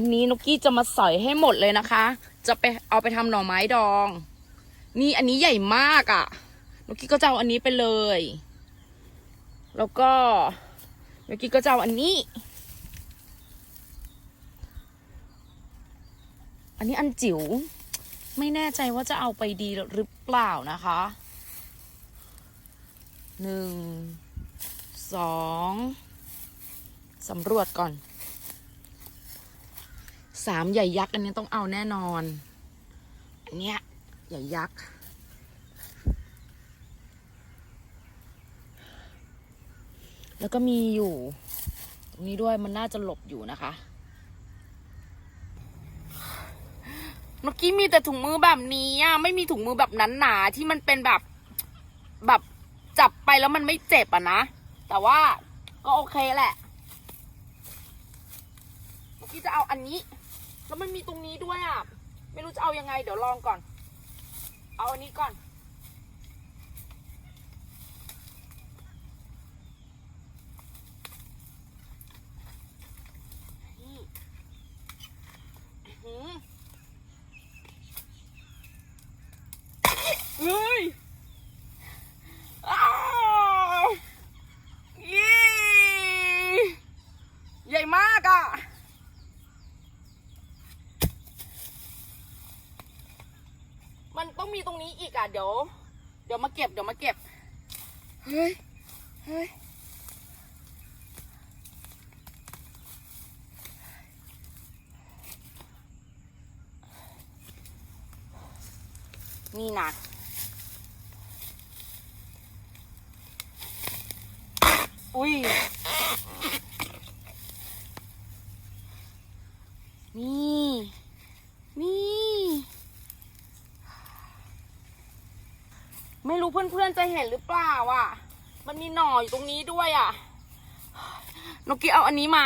วันนี้นุกกี้จะมาสอยให้หมดเลยนะคะ จะไปเอาไปทำหน่อไม้ดอง นี่อันนี้ใหญ่มากอะ่ะนุกกี้ก็จะเอาอันนี้ไปเลย แล้วก็นุกกี้ก็จะเอาอันนี้ อันนี้อันจิ๋วไม่แน่ใจว่าจะเอาไปดีหรือเปล่านะคะหนึ่งสองสำรวจก่อน สามใหญ่ยักษ์อันนี้ต้องเอาแน่นอน อันเนี้ยใหญ่ยักษ์แล้วก็มีอยู่ ตรงนี้ด้วยมันน่าจะหลบอยู่นะคะ เมื่อกี้มีแต่ถุงมือแบบนี้อะไม่มีถุงมือแบบนั้นหนาๆที่มันเป็นแบบแบบจับไปแล้วมันไม่เจ็บอะนะ แต่ว่าก็โอเคแหละ เมื่อกี้จะเอาอันนี้ แล้วมันมีตรงนี้ด้วยอะ ไม่รู้จะเอายังไง เดี๋ยวลองก่อน เอาอันนี้ก่อนอือหือเฮ้ยอ้าวยี่ใหญ่มากอะ มันต้องมีตรงนี้อีกอะ เดี๋ยวเดี๋ยวมาเก็บเดี๋ยวมาเก็บ เฮ้ย เฮ้ย นี่นะอุ้ย นี่นี่ ไม่รู้เพื่อนๆจะเห็นหรือเปล่าอะ มันมีหน่ออยู่ตรงนี้ด้วยอะนกกี้เอาอันนี้มา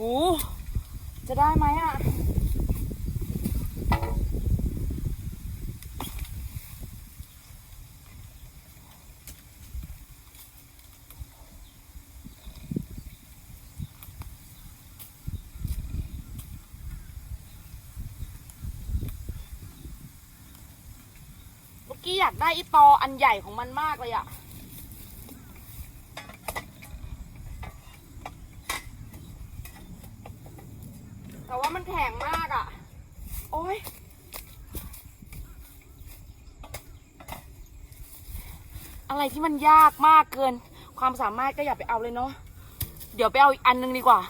โอ้จะได้ไหมอะ เมื่อกี้อยากได้อีตออันใหญ่ของมันมากเลยอะแต่ว่ามันแข็งมากอะโอ้ยอะไรที่มันยากมากเกิน ความสามารถก็อย่าไปเอาเลยเนาะเดี๋ยวไปเอาอีกอันนึงดีกว่า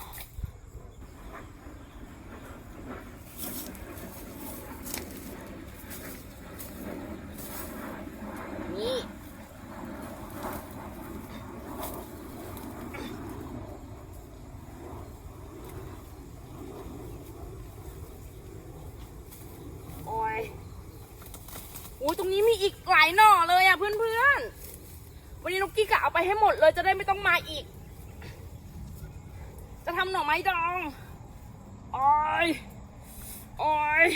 นี่ โอ้ยโอ้ย ตรงนี้มีอีกหลายหน่อเลยอะเพื่อนๆ วันนี้นกกี้กะเอาไปให้หมดเลยจะได้ไม่ต้องมาอีก จะทำหน่อไม้ดองโอ้ยโอ้ย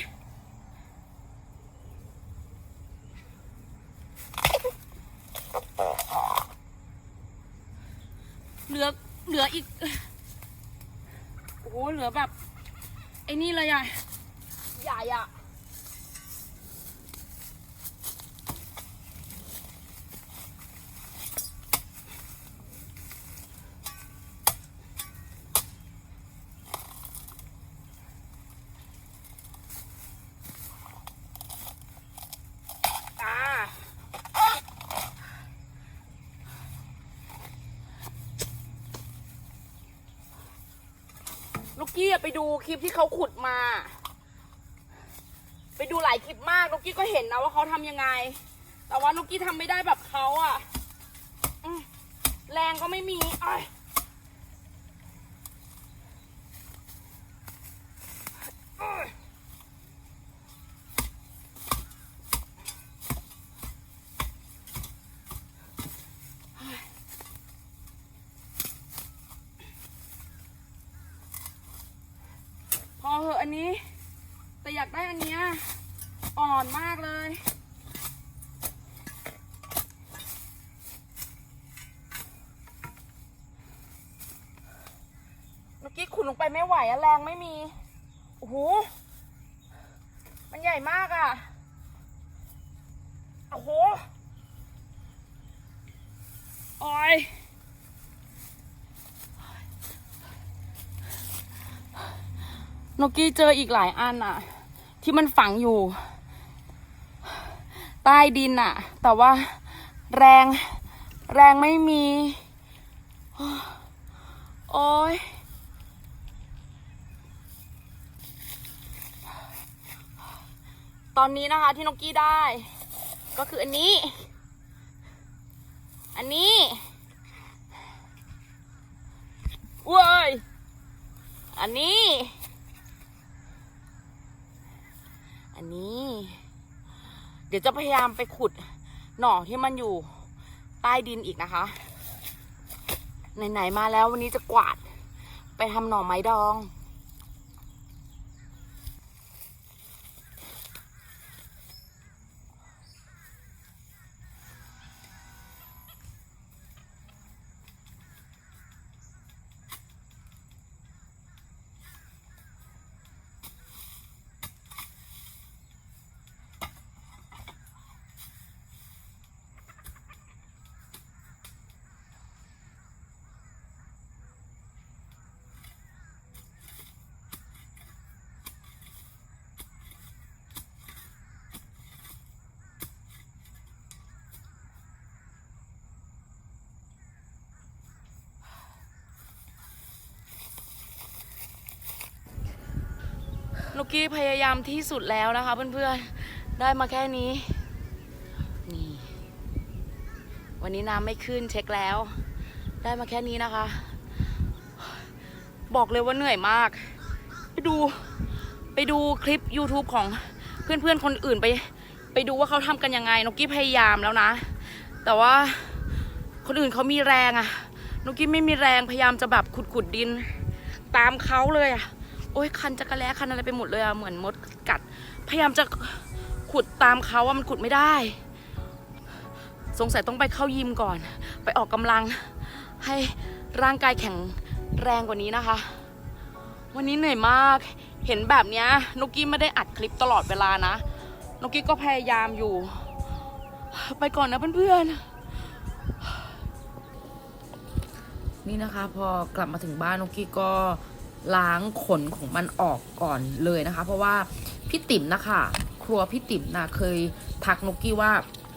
เหลือเหลืออีก โอ้โหเหลือแบบไอ้นี่เลยอะใหญ่อะ อ่า กี้ไปดูคลิปที่เขาขุดมา ไปดูหลายคลิปมากนกกี้ก็เห็นนะว่าเขาทำยังไง แต่ว่านกกี้ทำไม่ได้แบบเขาอะอแรงก็ไม่มีอ้ยอ้ายพอเหอะอันนี้ แต่อยากได้อันเนี้ยอ่อนมากเลย เมื่อ กี้ขุดลงไปไม่ไหวอะแรงไม่มี โอ้โห มันใหญ่มากอะโอ้โหโอ้ยนกี้เจออีกหลายอันอะที่มันฝังอยู่ ใต้ดินอะแต่ว่าแรงแรงไม่มี โอ้ย ตอนนี้นะคะที่นกกี้ได้ ก็คืออันนี้ อันนี้เว้ยอันนี้ อันนี้ เดี๋ยวจะพยายามไปขุดหน่อที่มันอยู่ใต้ดินอีกนะคะ ไหน ๆ มาแล้ววันนี้จะกวาด ไปทำหน่อไม้ดอง กกี้พยายามที่สุดแล้วนะคะเพื่อนๆ ได้มาแค่นี้ นี่ วันนี้น้ำไม่ขึ้นเช็คแล้ว ได้มาแค่นี้นะคะ บอกเลยว่าเหนื่อยมาก ไปดู ไปดูคลิป YouTube ของเพื่อนๆ คนอื่นไป ไปดูว่าเขาทำกันยังไง นกกี้พยายามแล้วนะ แต่ว่าคนอื่นเขามีแรงอะนกกี้ไม่มีแรงพยายามจะแบบขุดๆดิน ตามเขาเลยอะ โอ้ยคันจักระแล้คันอะไรไปหมดเลยอะเหมือนมดกัด พยายามจะขุดตามเขาว่ามันขุดไม่ได้ สงสัยต้องไปเข้ายิมก่อน ไปออกกำลัง ให้ร่างกายแข็งแรงกว่านี้นะคะ วันนี้เหนื่อยมากเห็นแบบนี้นุกกี้ไม่ได้อัดคลิปตลอดเวลานะนุกกี้ก็พยายามอยู่ ไปก่อนนะเพื่อนๆนี่นะคะ พอกลับมาถึงบ้านนุกกี้ก็ ล้างขนของมันออกก่อนเลยนะคะ เพราะว่าพี่ติ๋มนะคะครัวพี่ติ๋มนะเคยทักนกกี้ว่า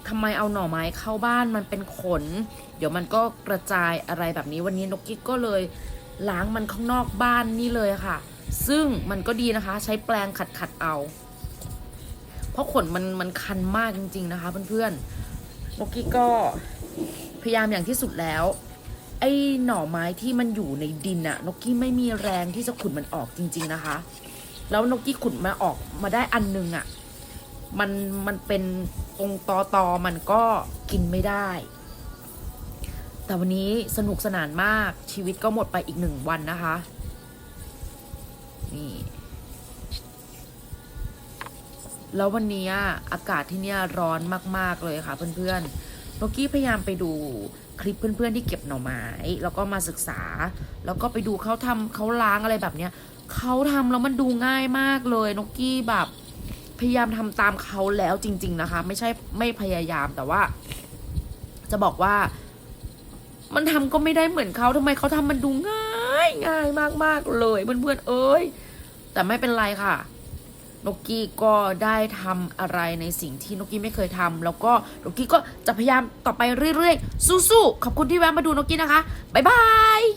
ทำไมเอาหน่อไม้เข้าบ้านมันเป็นขน เดี๋ยวมันก็กระจายอะไรแบบนี้วันนี้นกกี้ก็เลยล้างมันข้างนอกบ้านนี่เลยค่ะ ซึ่งมันก็ดีนะคะ ใช้แปรงขัดขัดๆเอา เพราะขนมันมันคันมากจริง ๆนะคะ เพื่อนๆนกกี้ก็พยายามอย่างที่สุดแล้ว ไอ้หน่อไม้ที่มันอยู่ในดินอะนกกี้ไม่มีแรงที่จะขุดมันออกจริง ๆนะคะ แล้วนกกี้ขุดมาออกมาได้อันนึงอะมันมันเป็นตรงตอตอมันก็กินไม่ได้ แต่วันนี้สนุกสนานมากชีวิตก็หมดไปอีกหนึ่งวันนะคะ นี่ แล้ววันนี้อากาศที่เนี่ยร้อนมาก ๆ เลยค่ะเพื่อนๆนกกี้พยายามไปดู คลิปเพื่อนๆที่เก็บหน่อไม้ แล้วก็มาศึกษา แล้วก็ไปดูเขาทำเขาล้างอะไรแบบเนี้ยเขาทำแล้วมันดูง่ายมากเลยนกกี้แบบพยายามทำตามเขาแล้วจริง ๆนะคะ ไม่ใช่ไม่พยายามแต่ว่า จะบอกว่า มันทำก็ไม่ได้เหมือนเขาทำไมเขาทำมันดูง่าย ง่ายมากๆเลยเพื่อนๆเอ้ยแต่ไม่เป็นไรค่ะ นกกี้ก็ได้ทำอะไรในสิ่งที่นกกี้ไม่เคยทำแล้วก็นกกี้ก็จะพยายามต่อไปเรื่อยๆ สู้ๆ ขอบคุณที่แวะมาดูนกกี้นะคะ บ๊ายบาย